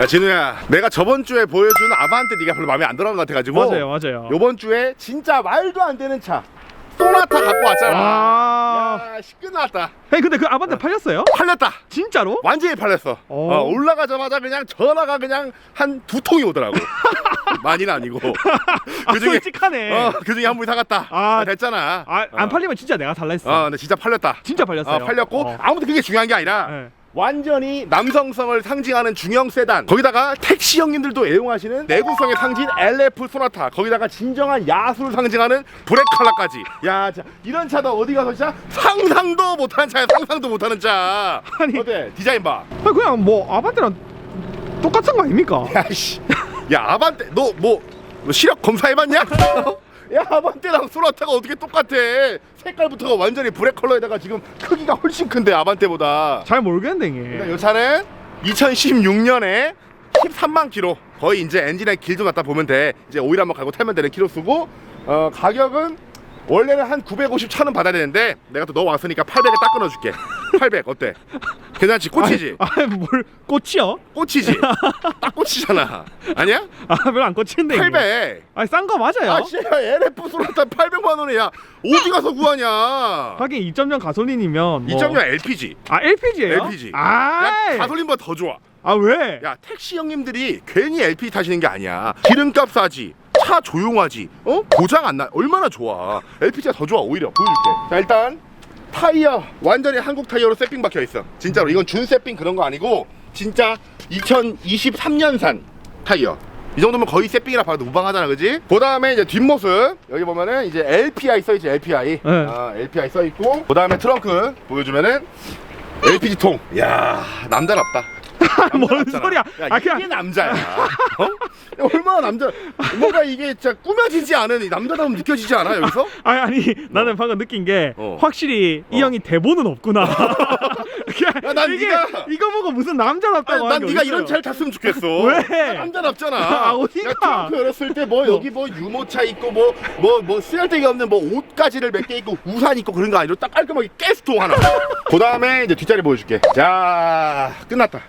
야 진우야 내가 저번 주에 보여준 아반떼 네가 별로 마음에 안 들어간 것 같아가지고 맞아요, 맞아요. 요번 주에 진짜 말도 안 되는 차 소나타 갖고 왔잖아 아, 야 시끄나왔다 hey, 근데 그 아반떼 팔렸어요? 팔렸다 진짜로? 완전히 팔렸어 오. 어, 올라가자마자 그냥 전화가 그냥 한 두 통이 오더라고 많이는 아니고 아, 그중에 솔직하네. 어, 그중에 한 분이 사갔다 아, 아, 됐잖아 아, 안 어. 팔리면 진짜 내가 달라 했어. 어 근데 진짜 팔렸다 진짜 팔렸어요. 어, 팔렸고 어. 아무튼 그게 중요한 게 아니라 네. 완전히 남성성을 상징하는 중형 세단. 거기다가 택시 형님들도 애용하시는 내구성의 상징 LF 소나타. 거기다가 진정한 야수를 상징하는 브렉 컬러까지. 야 자, 이런 차도 어디 가서 진짜 상상도 못하는 차야 상상도 못하는 차. 아니. 어때? 디자인 봐. 아, 그냥 뭐 아반떼랑 똑같은 거 아닙니까? 야씨. 야 아반떼 너뭐 시력 검사해봤냐? 야 아반떼랑 소나타가 어떻게 똑같아? 색깔부터가 완전히 브렉 컬러에다가 지금 크기가 훨씬 큰데 아반떼보다. 잘 모르겠는데 이게. 이 차는 2016년에 13만 킬로. 거의 이제 엔진에 길좀 갖다 보면 돼. 이제 오일 한번 갈고 타면 되는 킬로 수고 어 가격은 원래는 한 950 천원 받아야 되는데 내가 또 너 왔으니까 800에 딱 끊어줄게 800 어때? 괜찮지? 꽂히지? 아, 아, 뭘 꽃이요? 꽂히지? 딱 꽂히잖아 아니야? 아, 별로 안. 이게. 800 아니 싼거 맞아요. 아 씨야 LF 소나타 800만 원이야 어디 가서 구하냐 하긴 2.0 가솔린이면 뭐... 2.0 LPG 아 LPG예요? LPG 아, 야, 가솔린보다 더 좋아 아 왜? 야 택시 형님들이 괜히 LP 타시는 게 아니야 기름값 싸지 차 조용하지 어 고장 안 나 얼마나 좋아 LPG가 더 좋아 오히려 보여줄게 자 일단 타이어 완전히 한국 타이어로 세핑 박혀 있어 진짜로 이건 준 세핑 그런 거 아니고 진짜 2023년산 타이어 이 정도면 거의 세핑이라 봐도 무방하잖아 그지 그 다음에 이제 뒷모습 여기 보면은 이제 LPI 써있지 LPI 네. 아, LPI 써있고 그 다음에 트렁크 보여주면은 LPG 통. 야 남자답다. 뭔. 소리야? 야, 아, 이게 그냥- 남자야. 어? 야, 얼마나 남자? 뭔가 이게 진짜 꾸며지지 않은 이 남자다움 느껴지지 않아 여기서? 아니 아니 나는 방금 느낀 게 어. 확실히 이 어. 형이 대본은 없구나. 그냥 야, 난 이게 네가- 이거 보고 무슨 남자답다고 난 하는 게 네가 어딨어요. 이런 차를 탔으면 좋겠어. 왜? 나 남자답잖아. 아, 어디가? 야, 트렁크 열었을 때 뭐 여기 뭐 유모차 있고 뭐 뭐 뭐 쓰잘데기 없는 뭐 옷가지를 몇 개 있고 우산 있고 그런 거 아니고 딱 깔끔하게 가스통 하나. 그 다음에 이제 뒷자리 보여줄게. 자 끝났다.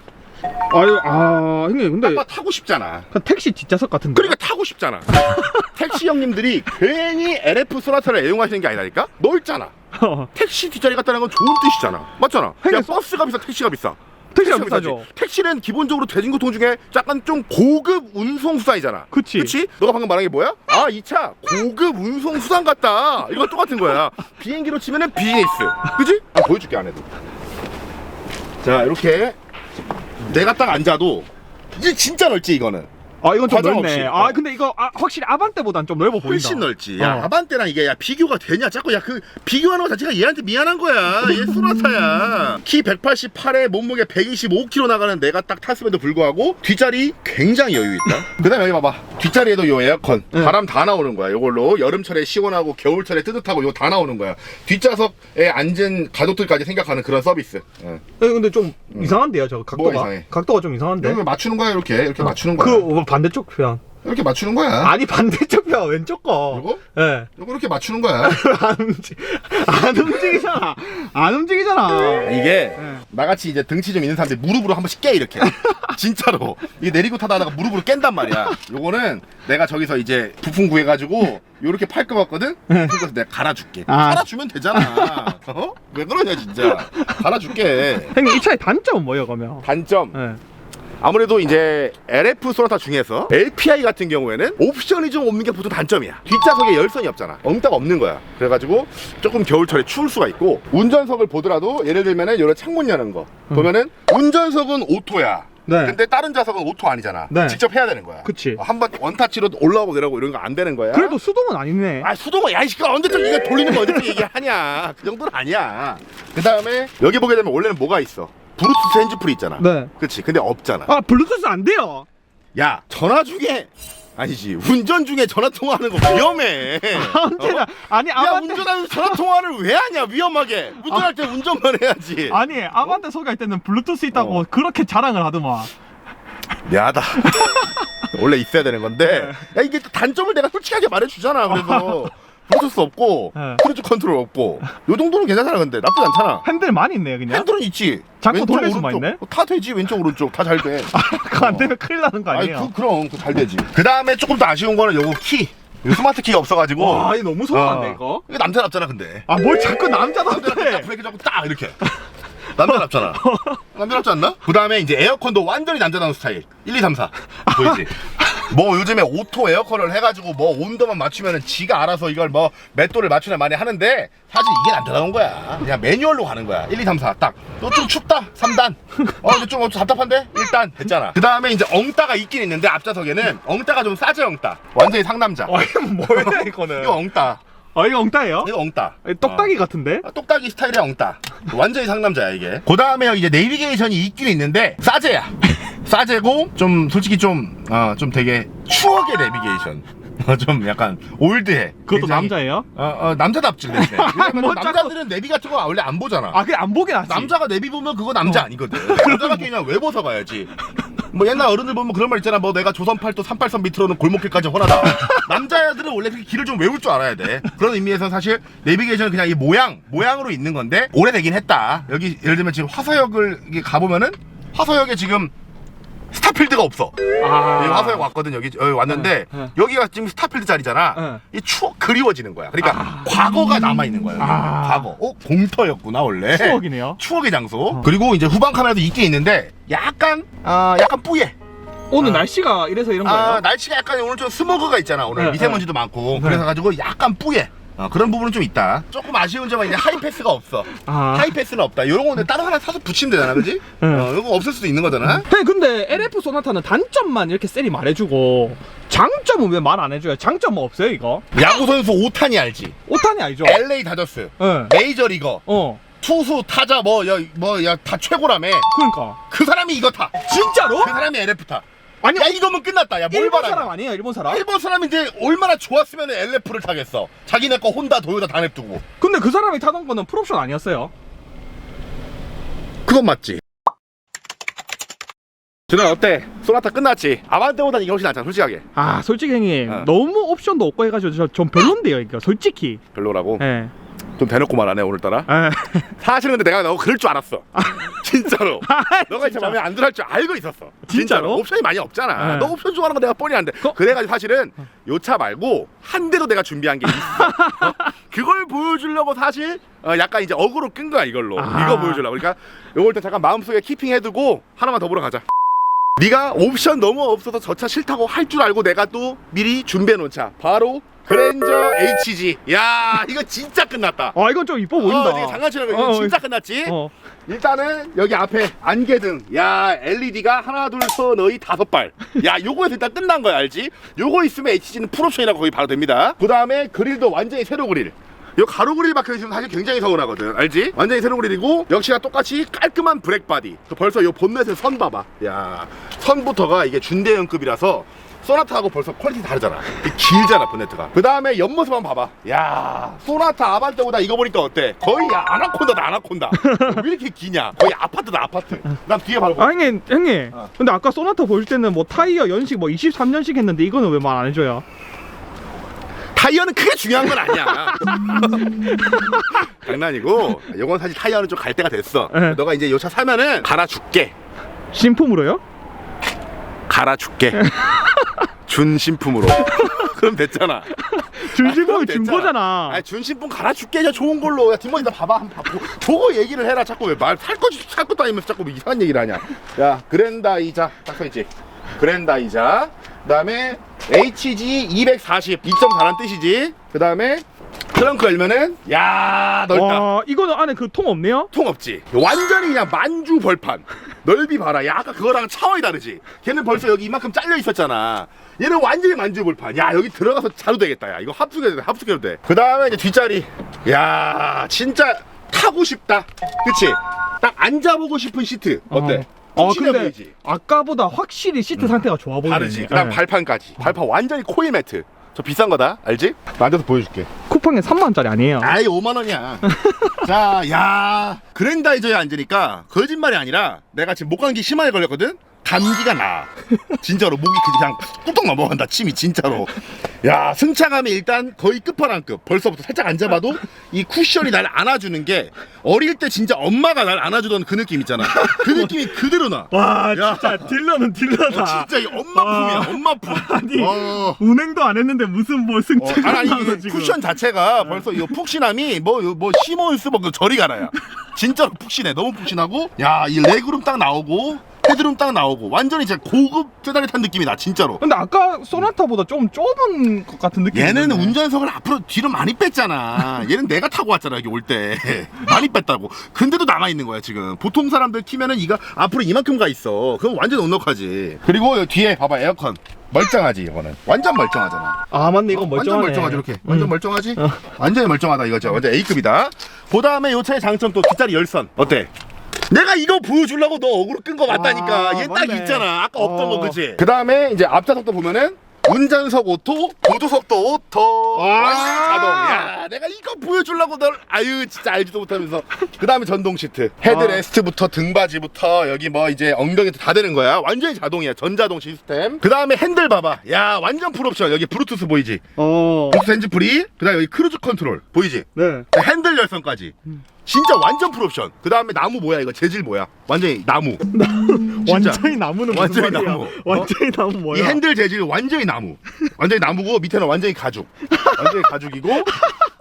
아유 아 형님 근데 아빠 타고 싶잖아. 그냥 택시 뒷좌석 같은데. 그러니까 타고 싶잖아. 택시 형님들이 괜히 LF 소나타를 애용하시는 게 아니라니까? 넓잖아. 어, 택시 뒷자리 같다는 건 좋은 뜻이잖아. 맞잖아. 야, 그러니까 버스가 비싸, 택시가 비싸. 택시가 비싸지. 비싸죠. 택시는 기본적으로 대중교통 중에 약간 좀 고급 운송 수단이잖아. 그치. 그치? 너가 방금 말한 게 뭐야? 아, 이 차 고급 운송 수단 같다. 이건 똑같은 거야. 비행기로 치면은 비즈니스. 그치? 아, 보여줄게, 안에도. 자, 이렇게 내가 딱 앉아도 이게 진짜 넓지, 이거는. 아 이건 좀 과장 넓네. 없이. 아 어. 근데 이거 아, 확실히 아반떼보단 좀 넓어 보인다. 훨씬 넓지. 야, 어. 아반떼랑 이게 야 비교가 되냐? 자꾸 야 그 비교하는 거 자체가 얘한테 미안한 거야. 얘 소나타야. 키 188에 몸무게 125kg 나가는 내가 딱 탔음에도 불구하고 뒷자리 굉장히 여유 있다. 그다음에 여기 봐봐. 뒷자리에도 요 에어컨 응. 바람 다 나오는 거야. 요걸로 여름철에 시원하고 겨울철에 뜨뜻하고 이거 다 나오는 거야. 뒷좌석에 앉은 가족들까지 생각하는 그런 서비스. 응. 예, 근데 좀 이상한데요, 저 각도가. 뭐가 이상해? 각도가 좀 이상한데. 이렇게 맞추는 거야 이렇게 이렇게 맞추는 거야. 그 반대쪽 편. 이렇게 맞추는 거야. 아니 반대쪽 편 왼쪽 거. 이거? 예. 이거 이렇게 맞추는 거야. 안 움직 안 움직이잖아. 안 움직이잖아. 이게 네. 나같이 이제 등치 좀 있는 사람들 무릎으로 한 번씩 깨 이렇게 진짜로 이게 내리고 타다가 무릎으로 깬단 말이야 요거는 내가 저기서 이제 부품 구해가지고 요렇게 팔 것 같거든 그래서 내가 갈아줄게 네. 아. 갈아주면 되잖아 어? 왜 그러냐 진짜 갈아줄게 형님 이 차의 단점은 뭐예요, 그러면? 단점 예. 아무래도 이제 LF 소나타 중에서 LPI 같은 경우에는 옵션이 좀 없는 게 보통 단점이야. 뒷좌석에 열선이 없잖아. 엉따가 없는 거야. 그래가지고 조금 겨울철에 추울 수가 있고 운전석을 보더라도 예를 들면은 이런 창문 여는 거 보면은 운전석은 오토야. 네. 근데 다른 좌석은 오토 아니잖아. 네. 직접 해야 되는 거야. 그치. 한번 원타치로 올라오고 내려오고 이런 거 안 되는 거야. 그래도 수동은 아니네. 아 수동은 야이 씨가 언제적 이거 돌리는 거 언제적 얘기하냐 그 정도는 아니야 그 다음에 여기 보게 되면 원래는 뭐가 있어 블루투스 핸즈프리 있잖아. 네. 그치? 근데 없잖아. 아, 블루투스 안 돼요. 야 전화 중에 아니지 운전 중에 전화 통화하는 거 위험해. 언제나. 아니 야 아반떼 운전하면서 전화 통화를 왜 하냐 위험하게. 운전할 때 운전만 해야지. 아니 아반떼 소개할 때는 블루투스 있다고 어. 그렇게 자랑을 하더만. 미안하다. 원래 있어야 되는 건데. 야 이게 또 단점을 내가 솔직하게 말해주잖아 그래서 블루투스 없고 네. 크루즈 컨트롤 없고 요 정도는 괜찮잖아 근데. 나쁘지 않잖아. 핸들 많이 있네요 그냥. 핸들은 있지. 자꾸 왼쪽, 돌릴 수만 오른쪽. 있네? 다 되지 왼쪽 오른쪽. 다 잘 돼. 그거 안 되면 큰일 나는 거 아니 아니에요? 그, 그럼. 그잘 되지. 그 다음에 조금 더 아쉬운 거는 요거 키. 스마트 키가 없어가지고. 와 이거 너무 소중한데 어. 이거? 이거 남자 답잖아 근데. 아 뭘 자꾸 해? 브레이크 잡고 딱 이렇게. 남자 답잖아. 남자 답지 않나? 그 다음에 이제 에어컨도 완전히 남자 다운 스타일. 1, 2, 3, 4 보이지? 뭐 요즘에 오토 에어컨을 해가지고 뭐 온도만 맞추면은 지가 알아서 이걸 뭐몇 도를 맞추나 많이 하는데 사실 이게 남자다운 거야. 그냥 매뉴얼로 가는 거야. 1, 2, 3, 4딱너 좀 춥다. 3단. 어 근데 좀 답답한데? 1단. 됐잖아. 그 다음에 이제 엉따가 있긴 있는데 앞좌석에는 엉따가 좀 싸지 엉따. 완전히 상남자. 와 이거 뭐야 이거는. 이거 엉따 아 이거 엉따예요? 이거 엉따. 아니, 떡딱이 같은데? 아, 똑딱이 스타일의 엉따. 완전히 상남자야 이게. 그 다음에 이제 내비게이션이 있긴 있는데 싸제야. 싸제고 좀 솔직히 좀 어, 좀 되게 추억의 내비게이션. 어, 좀 약간 올드해. 그것도 굉장히- 남자예요? 어, 어, 남자답지 근데 왜냐면 뭐 자꾸- 남자들은 내비 같은 거 원래 안 보잖아. 아 그냥 안 보긴 하지. 남자가 내비 보면 그거 남자 아니거든. 남자답게 그냥 왜 벗어 가야지 뭐 옛날 어른들 보면 그런 말 있잖아. 뭐 내가 조선 팔도 38선 밑으로는 골목길까지 혼하다. 남자들은 원래 그 길을 좀 외울 줄 알아야 돼. 그런 의미에서 사실 내비게이션은 그냥 이 모양 모양으로 있는 건데 오래되긴 했다. 여기 예를 들면 지금 화서역을 가보면은 화서역에 지금 스타필드가 없어 아 여기 화서역 왔거든 여기, 여기 왔는데 네, 네. 여기가 지금 스타필드 자리잖아 네. 이 추억 그리워지는 거야 그러니까 과거가 남아 있는 거야 여기. 아. 과거 어 공터였구나 원래 추억이네요 추억의 장소. 그리고 이제 후방 카메라도 있긴 있는데 약간 아 약간 뿌예. 오늘 아. 날씨가 이래서 이런 거예요? 아 날씨가 약간 오늘 좀 스모그가 있잖아 오늘 네, 미세먼지도 많고 네. 그래서 가지고 약간 뿌예. 어, 그런 부분은 좀 있다. 조금 아쉬운 점은 이제 하이패스가 없어. 아. 하이패스는 없다. 이런 거는 따로 하나 사서 붙이면 되잖아, 그지? 네. 어, 이거 없을 수도 있는 거잖아. 네, 근데 LF 소나타는 단점만 이렇게 셀이 말해주고 장점은 왜 말 안 해줘요? 장점은 없어요 이거? 야구 선수 오탄이 알지? 오탄이 아니죠? LA 다저스, 네. 메이저 리거, 어 투수, 타자 뭐 야 뭐 야 다 최고라며. 그러니까 그 사람이 이거 타. 진짜로? 그 사람이 LF 타. 아니 야 이거면 끝났다. 야 뭘 일본 바라. 사람 아니에요 일본 사람? 일본 사람이 이제 얼마나 좋았으면 LF를 타겠어. 자기네 거 혼다, 도요타 다 냅두고. 근데 그 사람이 타던 거는 풀옵션 아니었어요? 그건 맞지. 준아 어때? 소나타 끝났지? 아반떼보다 이게 훨씬 낫잖아 솔직하게 아 솔직히 형님 어. 너무 옵션도 없고 해가지고 저, 전 별론데요 이거 솔직히 별로라고? 예. 좀 대놓고 말하네 오늘따라. 예. 사실은 근데 내가 너 그럴 줄 알았어. 진짜로. 아, 너가 진짜 마음에 안 들어 할줄 알고 있었어. 진짜로? 옵션이 많이 없잖아. 네. 너 옵션 좋아하는 거 내가 뻔히 아는데. 그- 그래가지고 사실은 요 차 말고 한 대도 내가 준비한 게 있어. 어? 그걸 보여주려고 사실 어, 약간 이제 어그로 끈 거야 이걸로. 아. 이거 보여주려고. 그러니까 요걸 일단 잠깐 마음속에 키핑 해두고 하나만 더 보러 가자. 네가 옵션 너무 없어서 저 차 싫다고 할 줄 알고 내가 또 미리 준비해 놓은 차 바로 그랜저 HG 야 이거 진짜 끝났다. 아 이건 좀 이뻐 보인다. 어, 거 이거 어, 진짜 끝났지? 어. 일단은 여기 앞에 안개등. 야 LED가 하나 둘서 너희 다섯 발 야 요거에서 일단 끝난 거야 알지? 요거 있으면 HG는 풀옵션이라고 거의 바로 됩니다. 그 다음에 그릴도 완전히 새로 그릴. 요 가로 그릴 박혀 있으면 사실 굉장히 서운하거든 알지? 완전히 새로 그릴이고 역시나 똑같이 깔끔한 브렉 바디. 또 벌써 요 본넷의 선 봐봐. 야 선부터가 이게 준대형급이라서 소나타하고 벌써 퀄리티 다르잖아. 길잖아 본네트가. 그 다음에 옆모습 한번 봐봐. 야 소나타 아반떼보다 이거 보니까 어때? 거의 야, 아나콘다다 아나콘다. 왜 이렇게 기냐? 거의 아파트다 아파트. 난 뒤에 바로 아 형님 형님. 어. 근데 아까 소나타 보실 때는 뭐 타이어 연식 뭐 23년식 했는데 이거는 왜 말 안 해줘요? 타이어는 크게 중요한 건 아니야. 장난이고. 요건 사실 타이어는 좀 갈 때가 됐어. 네. 너가 이제 요 차 사면은 갈아줄게. 신품으로요? 갈아줄게. 준신품으로. 그럼 됐잖아. 준신품이 됐잖아. 준 거잖아. 아니 준신품 갈아줄게. 야 좋은 걸로. 야 뒷머리 다 봐봐 한번 봐보 저거 얘기를 해라. 자꾸 왜 말 살 거지 살 것도 아니면서 자꾸 뭐 이상한 얘기를 하냐. 야 그랜다이자. 딱 써있지. 그랜다이자. 그 다음에 HG 240 2.4란 뜻이지. 그 다음에 트렁크 열면은 야 넓다. 와 이거는 안에 그 통 없네요? 통 없지. 완전히 그냥 만주 벌판 넓이 봐라. 야 아까 그거랑 차원이 다르지. 걔는 벌써 여기 이만큼 잘려 있었잖아. 얘는 완전히 만주 벌판. 야 여기 들어가서 자도 되겠다. 야 이거 합숙해도 돼 합숙해도 돼 그 다음에 이제 뒷자리. 야 진짜 타고 싶다. 그치? 딱 앉아보고 싶은 시트. 어때? 어. 푹신해 근데 보이지? 아까보다 확실히 시트 상태가 좋아 보이네. 다르지. 그 다음 네. 발판까지. 발판 완전히 코일 매트 저 비싼 거다 알지? 나 앉아서 보여줄게 쿠팡에 3만원짜리 아니에요 아이 5만 원이야. 자, 야 그랜다이저에 앉으니까 거짓말이 아니라 내가 지금 목감기 심하게 걸렸거든. 감기가 나. 진짜로 목이 그냥 뚝뚝 넘어간다 침이 진짜로 야 승차감이 일단 거의 끝판왕급 벌써부터 살짝 앉아봐도 이 쿠션이 날 안아주는 게 어릴 때 진짜 엄마가 날 안아주던 그 느낌 있잖아 그 느낌이 그대로 나 와 야. 진짜 딜러는 딜러다. 어, 진짜 이 엄마 품이야 와. 엄마 품 아니 어. 운행도 안 했는데 무슨 뭐 어, 승차감 아니, 나서 지금. 쿠션 자체가 벌써 이 푹신함이 뭐 뭐 시몬스 뭐그 저리 가라야 진짜로 푹신해 너무 푹신하고 야 이 레그룸 딱 나오고 헤드룸 딱 나오고 완전히 진짜 고급 세단에 탄 느낌이 나 진짜로 근데 아까 소나타보다 좀 좁은 것 같은 느낌. 얘는 운전석을 앞으로 뒤로 많이 뺐잖아. 얘는 내가 타고 왔잖아 여기 올 때 많이 뺐다고. 근데도 남아 있는 거야 지금. 보통 사람들 키면은 이가 앞으로 이만큼 가 있어. 그럼 완전 넉넉하지. 그리고 여기 뒤에 봐봐 에어컨 멀쩡하지 이거는. 완전 멀쩡하잖아. 아 맞네 이거 어, 멀쩡하네. 완전 멀쩡하지 이렇게. 완전 음. 멀쩡하지. 어. 완전히 멀쩡하다 이거죠. 완전 A급이다. 그 다음에 요 차의 장점 또 뒷자리 열선 어때? 내가 이거 보여주려고 너 어그로 끈 거 맞다니까. 아, 얘 딱 맞네. 있잖아. 아까 없던 어. 거 그치? 그 다음에 이제 앞좌석도 보면은 운전석 오토, 보조석도 오토, 아. 완전 자동. 야, 내가 이거 보여주려고 널 아유 진짜 알지도 못하면서. 그 다음에 전동 시트, 헤드레스트부터 등받이부터 여기 뭐 이제 엉덩이 다 되는 거야. 완전히 자동이야. 전자동 시스템. 그 다음에 핸들 봐봐. 야, 완전 풀옵션. 여기 블루투스 보이지? 어. 블루투스 핸즈 프리. 그 다음에 여기 크루즈 컨트롤 보이지? 네. 핸들 열선까지. 진짜 완전 풀옵션. 그 다음에 나무 뭐야 이거 재질 뭐야? 완전히 나무. 진짜. 완전히 나무는 무슨 완전히 말이야? 나무. 어? 완전히 나무 뭐야? 이 핸들 재질 완전히 나무. 완전히 나무고 밑에는 완전히 가죽. 완전히 가죽이고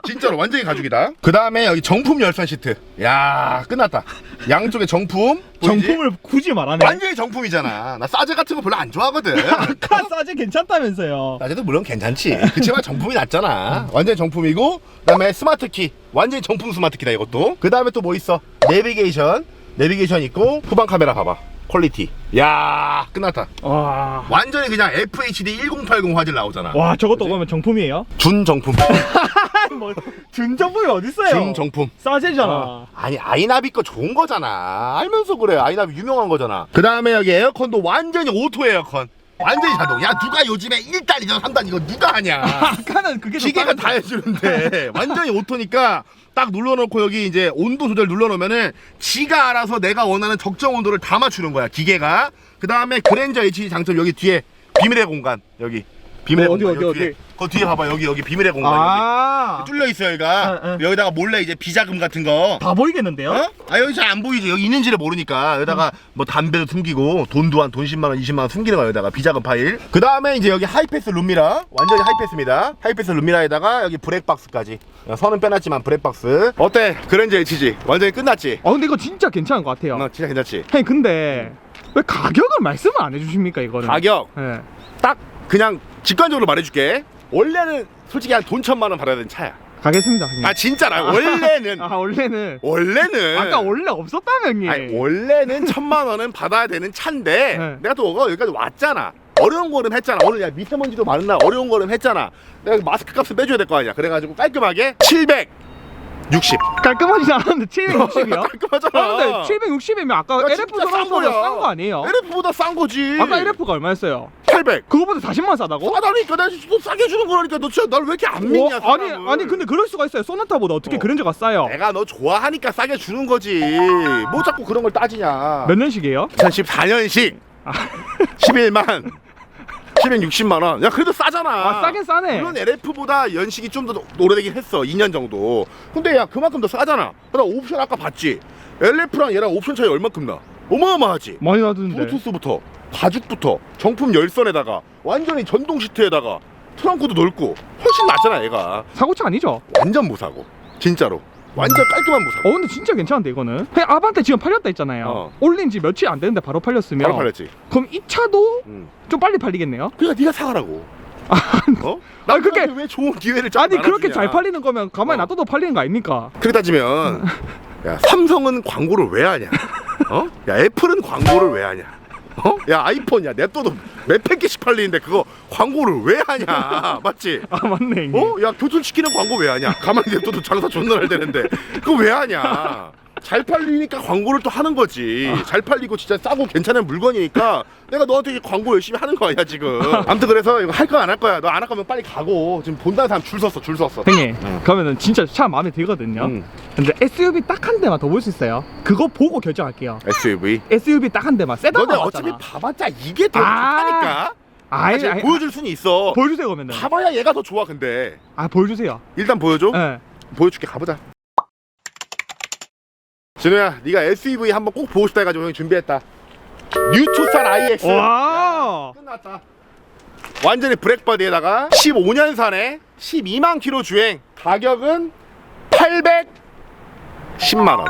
진짜로 완전히 가죽이다. 그 다음에 여기 정품 열선 시트. 야 끝났다. 양쪽에 정품. 보이지? 정품을 굳이 말하네. 완전히 정품이잖아. 나 싸제 같은 거 별로 안 좋아하거든. 아까 싸제 괜찮다면서요. 싸제도 물론 괜찮지. 그치만 정품이 낫잖아. 완전히 정품이고 그 다음에 스마트 키. 완전히 정품 스마트 키다 이것도. 그 다음에 또 뭐 있어? 내비게이션. 내비게이션 있고 후방 카메라 봐봐. 퀄리티. 야 끝났다. 와. 완전히 그냥 FHD 1080 화질 나오잖아. 와 저것도 그러면 정품이에요? 준 정품. 뭐 준 정품이 어딨어요? 준 정품. 싸제잖아. 어. 아니 아이나비 거 좋은 거잖아. 알면서 그래. 아이나비 유명한 거잖아. 그 다음에 여기 에어컨도 완전히 오토 에어컨. 완전히 자동. 야 누가 요즘에 1단, 2단, 3단 이거 누가 하냐. 아까는 그게 기계가. 다 해주는데 완전히 오토니까 딱 눌러놓고 여기 이제 온도 조절 눌러놓으면은 지가 알아서 내가 원하는 적정 온도를 다 맞추는 거야 기계가. 그 다음에 그랜저 HD 장점 여기 뒤에 비밀의 공간 여기 비밀의 어, 어디, 공간 어디, 여기 뒤에. 어디? 그 뒤에 봐봐 여기 여기 비밀의 공간 여기. 아. 뚫려 있어 여기가 응, 응. 여기다가 몰래 이제 비자금 같은 거 다 보이겠는데요? 어? 아 여기 잘 안 보이지 여기 있는지를 모르니까 여기다가 뭐 담배도 숨기고 돈도 한 돈 10만 원 20만 원 숨기는 거야 여기다가 비자금 파일 그 다음에 이제 여기 하이패스 룸미라 완전히 하이패스입니다 하이패스 룸미라에다가 여기 브렉박스까지 선은 빼놨지만 브렉박스 어때 그랜저 HG 완전히 끝났지 아 근데 이거 진짜 괜찮은 것 같아요. 어, 진짜 괜찮지 형님 근데 왜 가격을 말씀을 안 해주십니까 이거는? 가격 예. 딱 그냥 직관적으로 말해줄게. 원래는 솔직히 한 돈 천만 원 받아야 되는 차야. 가겠습니다. 형님. 아 진짜라? 원래는. 아 원래는. 원래는. 아까 원래 없었다며 형님. 아니, 원래는 천만 원은 받아야 되는 차인데 네. 내가 또 여기까지 왔잖아. 어려운 거는 했잖아. 오늘 야 미세먼지도 많은 날 어려운 거는 했잖아. 내가 마스크 값을 빼줘야 될 거 아니야. 그래가지고 깔끔하게 760 깔끔하지 않았는데 760이요? 깔끔하잖아 아 근데 760이면 아까 야, LF 진짜 싼 소나타보다 거야. 싼거 아니에요? LF보다 싼 거지 아까 LF가 얼마였어요? 800 그거보다 40만 싸다고? 싸다니까 내가 또 싸게 주는 거라니까 너 진짜 날 왜 이렇게 안 믿냐 어, 아니 사람을. 아니 근데 그럴 수가 있어요. 소나타보다 어떻게 어. 그랜저가 싸요? 내가 너 좋아하니까 싸게 주는 거지 뭐 자꾸 그런 걸 따지냐 몇 년식이에요? 2014년식 아. 11만 760만 원. 야 그래도 싸잖아. 아 싸긴 싸네. 물론 LF보다 연식이 좀 더 오래되긴 했어. 2년 정도. 근데 야 그만큼 더 싸잖아. 나 옵션 아까 봤지. LF랑 얘랑 옵션 차이 얼마큼 나? 어마어마하지. 많이 나던데. 블루투스부터 가죽부터 정품 열선에다가 완전히 전동 시트에다가 트렁크도 넓고 훨씬 낫잖아 얘가. 사고차 아니죠? 완전 무사고. 진짜로. 완전 깔끔한 무사고. 어 근데 진짜 괜찮은데 이거는 그냥 아반떼 지금 팔렸다 했잖아요 어. 올린 지 며칠 안 됐는데 바로 팔렸으면 바로 팔렸지. 그럼 이 차도 응. 좀 빨리 팔리겠네요 그러니까 네가 사가라고. 어? 아니, 그렇게- 남자한테 왜 좋은 기회를 자꾸 아니 그렇게. 잘 팔리는 거면 가만히 어. 놔둬도 팔리는 거 아닙니까 그렇게 따지면 야 삼성은 광고를 왜 하냐? 어? 야 애플은 광고를 왜 하냐? 어? 야 아이폰 야 냅둬도 몇백 개씩 팔리는데 그거 광고를 왜 하냐? 맞지? 아 맞네 형님 어? 야 교촌시키는 광고 왜 하냐? 가만히 냅둬도 장사 존나 잘 되는데 그거 왜 하냐? 잘 팔리니까 광고를 또 하는 거지. 잘 팔리고 진짜 싸고 괜찮은 물건이니까 내가 너한테 광고 열심히 하는 거 아니야 지금. 아무튼 그래서 이거 할 거야 안 할 거야? 너 안 할 거면 빨리 가고 지금 본다는 사람 줄 섰어 줄 섰어. 형님 응. 그러면은 진짜 차 마음에 들거든요 응. 근데 SUV 딱 한 대만 더 볼 수 있어요 그거 보고 결정할게요 SUV. SUV 딱 한 대만 세단 너네 나왔잖아 어차피 봐봤자 이게 더 아. 좋다니까. 아이, 아이, 보여줄 수는 있어 보여주세요 그러면. 가봐야 얘가 더 좋아 근데 아 보여주세요. 일단 보여줘 예. 보여줄게 가보자 진우야 네가 SUV 한번 꼭 보고 싶다 해가지고 형이 준비했다 뉴투산 IX 와. 끝났다 완전히 브렉바디에다가 15년산에 12만 킬로 주행 가격은 810만 원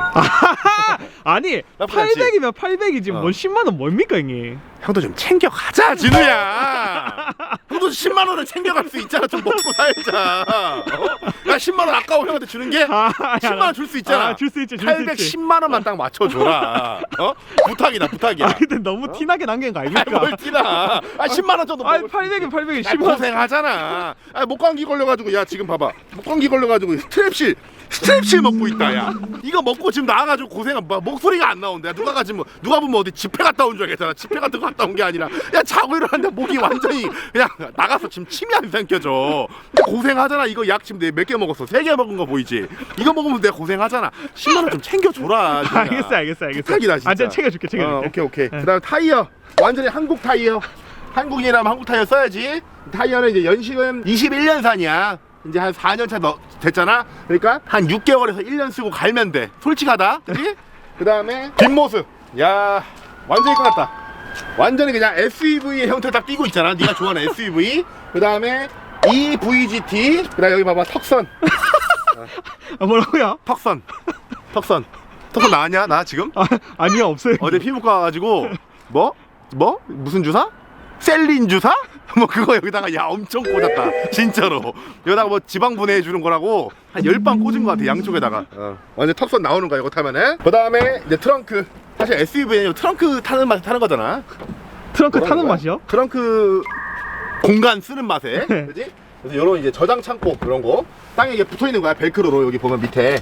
아니 나쁘지 않지? 800이면 800이지 어. 뭔 10만 원 뭡니까 형님? 형도 좀 챙겨가자 진우야 형도 10만 원을 챙겨갈 수 있잖아 좀 먹고 살자 어? 야 10만 원 아까워 형한테 주는 게 아, 10만 원 줄 수 있잖아 아, 줄수 있지, 줄수 있지. 810만 원만 딱 맞춰줘라 어? 부탁이다 부탁이야 아 근데 너무 티나게 남긴 거 아, 아닙니까? 뭘 티나 아 10만 원 정도 아 먹을 수 800이 800이 야, 10만 원. 고생하잖아. 아, 목감기 걸려가지고 야 지금 봐봐. 목감기 걸려가지고 스트랩실 스트랩실 먹고 있다 야. 이거 먹고 지금 나와가지고 고생한 뭐, 목소리가 안 나온다. 야, 누가 가지 뭐 누가 보면 어디 집회 갔다 온 줄 알겠잖아. 집회 같은 거 갔다 온 게 아니라 야 자고 일어났는데 목이 완전히 그냥 나가서 지금 침이 안 삼켜져. 고생하잖아. 이거 약 지금 몇개 먹었어. 세 개 먹은 거 보이지? 이거 먹으면 내가 고생하잖아. 10만 원 좀 챙겨줘라. 진짜. 알겠어 알겠어 알겠어. 부탁이다 진짜. 아 진짜 챙겨줄게 챙겨줄게. 어, 오케이 오케이. 네. 그다음 타이어 완전히 한국 타이어. 한국인이라면 한국 타이어 써야지. 타이어는 이제 연식은 21년산이야. 이제 한 4년 차 너- 됐잖아. 그러니까 한 6개월에서 1년 쓰고 갈면 돼. 솔직하다. 그지? 그 다음에 뒷모습. 야, 완전히 끝났다. 완전히 그냥 SUV의 형태 딱 띄고 있잖아. 네가 좋아하는 SUV. 그 다음에 E EVGT. 그다음 여기 봐봐 턱선. 아 뭐라고요? 턱선. 턱선. 턱선 나왔냐? 나 지금? 아 아니요 없어요. 어제 피부과 가가지고 뭐? 뭐? 무슨 주사? 셀린 주사? 뭐 그거 여기다가 야 엄청 꽂았다. 진짜로. 여기다가 뭐 지방 분해해 주는 거라고 한 열 방 꽂은 거 같아 양쪽에다가. 어. 완전 턱선 나오는 거야 이거 타면은. 그 다음에 이제 트렁크. 사실 SUV는 트렁크 타는 맛에 타는 거잖아. 트렁크 뭐라는 타는 거야? 맛이요? 트렁크 공간 쓰는 맛에. 그지? 그래서 이런 이제 저장 창고 이런 거. 땅에 이게 붙어 있는 거야 벨크로로 여기 보면 밑에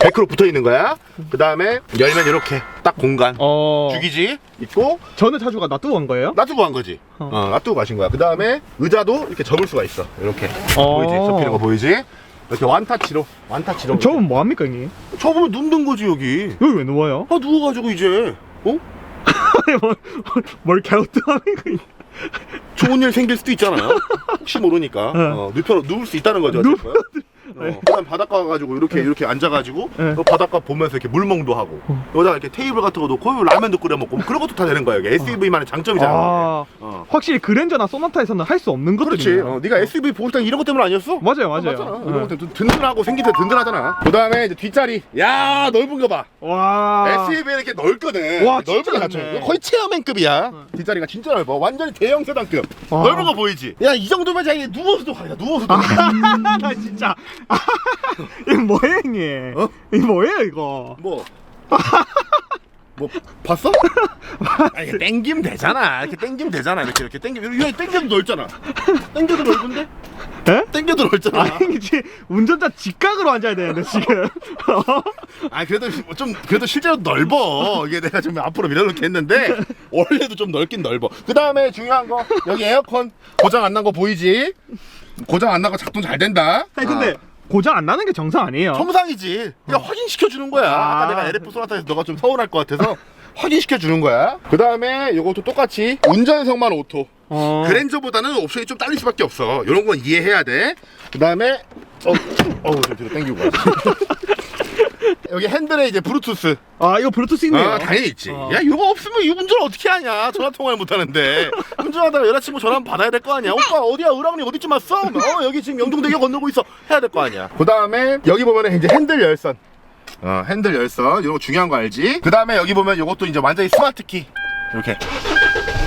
벨크로 붙어 있는 거야 그 다음에 열면 이렇게 딱 공간 어. 주기지 있고 저는 자주 가 놔두고 간 거예요? 놔두고 간 거지. 어. 어, 놔두고 가신 거야. 그 다음에 의자도 이렇게 접을 수가 있어. 이렇게 어. 보이지? 접히는 거 보이지? 이렇게 완타치로, 완타치로. 저분 뭐 합니까 형님? 접으면 눕는 거지 여기. 여기 왜 누워요? 아 누워가지고 이제 어? 아니 뭘, 뭘 갸우뚱합니까? 형님? 좋은 일 생길 수도 있잖아요. 혹시 모르니까 네. 어, 눕혀 누울 수 있다는 거죠. 누- 어쨌든. 어, 그다음 바닷가 가가지고 이렇게 이렇게 앉아가지고 네. 그 바닷가 보면서 이렇게 물멍도 하고 여기다가 이렇게 테이블 같은 거 놓고 라면도 끓여 먹고 뭐 그런 것도 다 되는 거야. 이게 SUV만의 장점이잖아. 아 어. 확실히 그랜저나 소나타에서는 할 수 없는 그렇지. 것들이네요. 어, 네가 SUV 보고 싶다 이런 것 때문 아니었어? 맞아요 맞아요. 맞잖아. 네. 이런 것 때문에 든든하고 생긴 데 든든하잖아. 그 다음에 이제 뒷자리. 야 넓은 거 봐. 와. SUV는 이렇게 넓거든. 와, 진짜 넓게 넓네. 갖춰. 거의 체어맨급이야. 뒷자리가 진짜 넓어. 완전히 대형 세단급. 와. 넓은 거 보이지? 야 이 정도면 자기 누워서도 가야 누워서도. 가. 아 진짜. 이거 뭐예요 형님? 어? 이거 뭐예요 이거? 뭐? 뭐 봤어? 아 이게 땡기면 되잖아. 이렇게 땡기면 되잖아. 이렇게 이렇게 땡기면 이거 땡겨도 넓잖아. 땡겨도 넓은데? 에? 땡겨도 넓잖아. 아니 지금 운전자 직각으로 앉아야 되는데 지금. 어? 아 그래도 좀 그래도 실제로 넓어 이게 내가 좀 앞으로 밀어놓게 했는데 원래도 좀 넓긴 넓어 그 다음에 중요한 거 여기 에어컨 고장 안 난 거 보이지 고장 안 나고 작동 잘 된다 아니 근데 아, 고장 안 나는 게 정상 아니에요? 정상이지. 그냥 확인시켜 주는 거야. 아. 아까 내가 LF 소나타에서 너가 좀 서운할 것 같아서 확인시켜 주는 거야. 그 다음에 이것도 똑같이 운전석만 오토. 어. 그랜저보다는 옵션이 좀 딸릴 수밖에 없어. 이런 건 이해해야 돼 그 다음에 어, 어우 저 뒤로 땡기고 가 여기 핸들에 이제 블루투스 아 이거 블루투스 있네요. 아, 당연히 있지. 어. 야, 이거 없으면 이 운전 어떻게 하냐? 전화 통화를 못 하는데. 운전하다가 여자친구 전화 한번 받아야 될 거 아니야? 오빠, 어디야? 의랑리 어디쯤 왔어? 어, 여기 지금 영종대교 건너고 있어. 해야 될 거 아니야. 그 다음에 여기 보면은 이제 핸들 열선. 어, 핸들 열선. 이거 중요한 거 알지? 그 다음에 여기 보면 이것도 이제 완전히 스마트 키. 이렇게.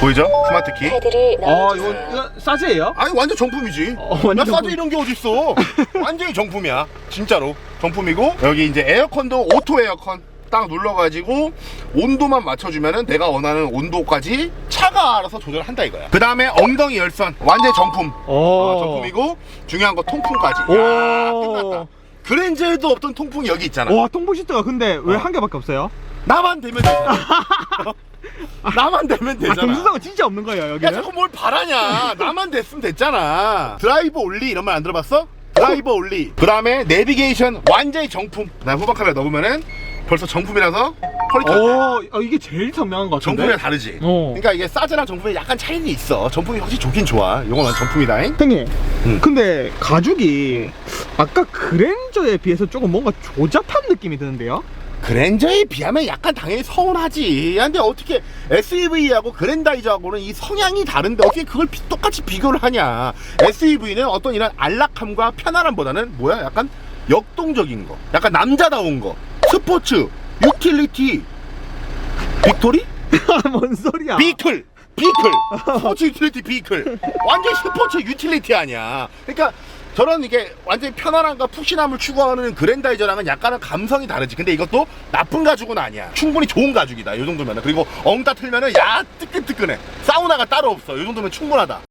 보이죠? 스마트 키. 카드를 아 이거, 이거 싸제예요? 아니 완전 정품이지. 어, 완전 야, 싸도 정품. 이런 게 어딨어? 완전히 정품이야. 진짜로 정품이고 여기 이제 에어컨도 오토 에어컨 딱 눌러가지고 온도만 맞춰주면은 내가 원하는 온도까지 차가 알아서 조절한다 이거야. 그 다음에 엉덩이 열선 완전 정품. 어, 어. 정품이고 중요한 거 통풍까지. 오. 야 끝났다. 그랜저에도 없던 통풍이 여기 있잖아. 와 통풍 시트가 근데 왜 어. 한 개밖에 없어요? 나만 되면 되잖아. 나만 되면 아 되잖아. 동수성은 진짜 없는 거예요 야 여기는? 자꾸 뭘 바라냐 나만 됐으면 됐잖아 드라이버 올리 이런 말 안 들어봤어? 드라이버 올리 그 다음에 내비게이션 완전히 정품 그 다음 후방 카메라 넣으면은 벌써 정품이라서 퀄리티 어, 어, 이게 제일 선명한 것 같은데. 정품이랑 다르지. 어. 그러니까 이게 싸즈랑 정품에 약간 차이는 있어. 정품이 확실히 좋긴 좋아. 이건 완전 정품이다. 잉? 형님, 음. 근데 가죽이 아까 그랜저에 비해서 조금 뭔가 조잡한 느낌이 드는데요? 그랜저에 비하면 약간 당연히 서운하지. 근데 어떻게 SUV하고 그랜다이저하고는 이 성향이 다른데 어떻게 그걸 비- 똑같이 비교를 하냐. SUV는 어떤 이런 안락함과 편안함보다는 뭐야? 약간 역동적인 거. 약간 남자다운 거. 스포츠, 유틸리티. 빅토리? 뭔 소리야? 비클! 비클! 스포츠 유틸리티 비클! 완전 스포츠 유틸리티 아니야. 그러니까 저는 이게 완전히 편안함과 푹신함을 추구하는 그랜다이저랑은 약간은 감성이 다르지. 근데 이것도 나쁜 가죽은 아니야. 충분히 좋은 가죽이다. 요 정도면. 그리고 엉따 틀면은 야 뜨끈뜨끈해. 사우나가 따로 없어. 요 정도면 충분하다.